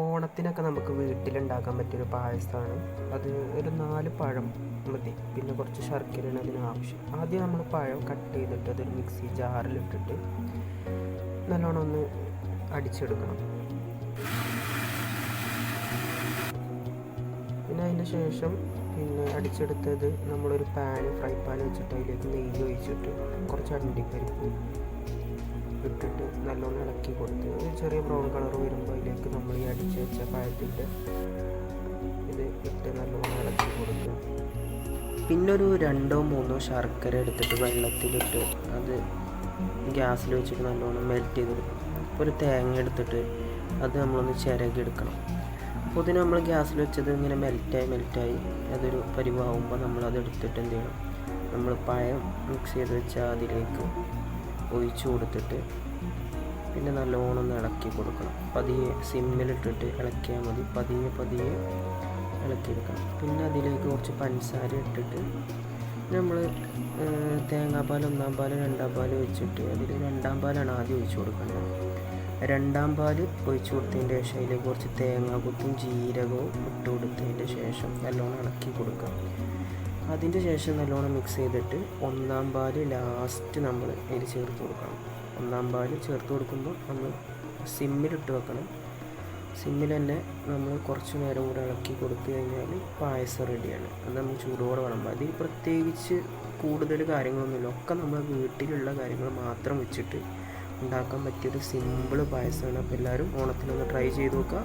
ഓണത്തിനൊക്കെ നമുക്ക് വീട്ടിലുണ്ടാക്കാൻ പറ്റിയൊരു പായസമാണ്. അത് ഒരു നാല് പഴം മതി. പിന്നെ കുറച്ച് ശർക്കരയാണ് അതിന് ആവശ്യം. ആദ്യം നമ്മൾ പഴം കട്ട് ചെയ്തിട്ട് അതൊരു മിക്സി ജാറിലിട്ടിട്ട് നല്ലോണം ഒന്ന് അടിച്ചെടുക്കണം. പിന്നെ അതിന് ശേഷം പിന്നെ അടിച്ചെടുത്തത് നമ്മളൊരു പാന് ഫ്രൈ പാൻ വെച്ചിട്ട് അതിലേക്ക് നെയ്യ് ഒഴിച്ചിട്ട് കുറച്ച് അണ്ടിപ്പരിപ്പ് ഇട്ടിട്ട് നല്ലോണം ഇളക്കി കൊടുത്ത് ചെറിയ ബ്രൗൺ കളർ വരുമ്പോൾ വെച്ച പഴത്തിട്ട് ഇത് ഇട്ട് നല്ലോണം ഇളക്കി കൊടുക്കുക. പിന്നൊരു രണ്ടോ മൂന്നോ ശർക്കര എടുത്തിട്ട് വെള്ളത്തിലിട്ട് അത് ഗ്യാസിൽ വെച്ചിട്ട് നല്ലോണം മെൽറ്റ് ചെയ്തെടുക്കും ഒരു തേങ്ങ എടുത്തിട്ട് അത് നമ്മളൊന്ന് ചിരകി എടുക്കണം. അപ്പോൾ ഇതിന് നമ്മൾ ഗ്യാസിൽ വെച്ചത് ഇങ്ങനെ മെൽറ്റായി മെൽറ്റായി അതൊരു പരിവാകുമ്പോൾ നമ്മളത് എടുത്തിട്ട് എന്ത് ചെയ്യണം? നമ്മൾ പഴം മിക്സ് ചെയ്ത് വെച്ചാൽ അതിലേക്ക് ഒഴിച്ചു കൊടുത്തിട്ട് പിന്നെ നല്ലോണം ഒന്ന് ഇളക്കി കൊടുക്കണം. പതിയെ സിമ്മിലിട്ടിട്ട് ഇളക്കിയാൽ മതി. പതിയെ പതിയെ ഇളക്കിയെടുക്കണം പിന്നെ അതിലേക്ക് കുറച്ച് പഞ്ചസാര ഇട്ടിട്ട് നമ്മൾ തേങ്ങാപ്പാൽ ഒന്നാം പാൽ രണ്ടാം പാൽ ഒഴിച്ചിട്ട് അതിൽ രണ്ടാം പാലാണ് ആദ്യം ഒഴിച്ചു കൊടുക്കേണ്ടത്. രണ്ടാം പാൽ ഒഴിച്ചു കൊടുത്തതിന്റെ ശേഷം അതിലേക്ക് കുറച്ച് തേങ്ങാക്കൊത്തും ജീരകവും ഇട്ട് കൊടുത്തതിന്റെ ശേഷം നല്ലോണം ഇളക്കി കൊടുക്കാം അതിന്റെ ശേഷം നല്ലോണം മിക്സ് ചെയ്തിട്ട് ഒന്നാം പാൽ ലാസ്റ്റ് നമ്മൾ അതിൽ ചേർത്ത് കൊടുക്കണം. ഒന്നാം പാൽ ചേർത്ത് കൊടുക്കുമ്പോൾ നമ്മൾ സിമ്മിലിട്ട് വെക്കണം. സിമ്മിൽ തന്നെ നമ്മൾ കുറച്ച് നേരം കൂടെ ഇളക്കി കൊടുത്തു കഴിഞ്ഞാൽ പായസം റെഡിയാണ്. അത് നമ്മൾ ചൂടോടെ വിളമ്പുക അതിൽ പ്രത്യേകിച്ച് കൂടുതൽ കാര്യങ്ങളൊന്നുമില്ല. ഒക്കെ നമ്മൾ വീട്ടിലുള്ള കാര്യങ്ങൾ മാത്രം വെച്ചിട്ട് ഉണ്ടാക്കാൻ പറ്റിയൊരു സിമ്പിൾ പായസമാണ്. അപ്പോൾ എല്ലാവരും ഓണത്തിനൊന്ന് ട്രൈ ചെയ്ത് നോക്കുക.